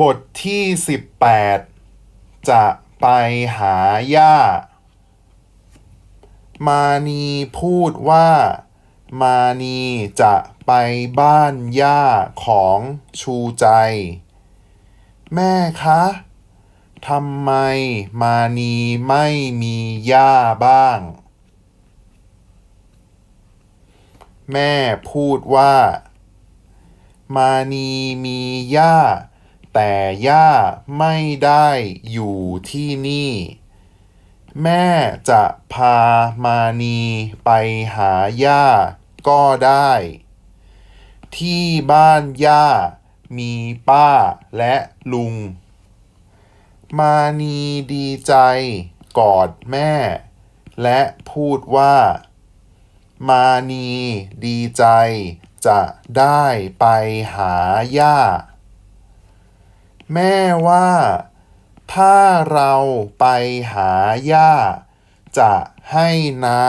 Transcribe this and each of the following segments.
บทที่18จะไปหาย่า มานีพูดว่า มานีจะไปบ้านย่าของชูใจ แม่คะทำไมมานีไม่มีย่าบ้าง แม่พูดว่า มานีมีย่า แต่ย่าไม่ได้อยู่ที่นี่ แม่จะพามานีไปหาย่าก็ได้ ที่บ้านย่ามีป้าและลุง มานีดีใจกอดแม่ และพูดว่า มานีดีใจจะได้ไปหาย่า แม่ว่า ถ้าเราไปหาย่า จะให้น้า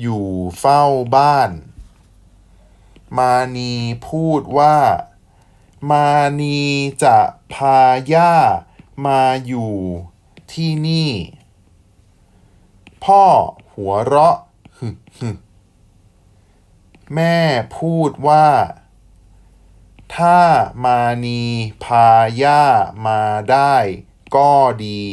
อยู่เฝ้าบ้าน มานีพูดว่า มานีจะพาย่ามาอยู่ที่นี่ พ่อหัวเราะ แม่พูดว่า ถ้ามานีพาย่ามาได้ก็ดี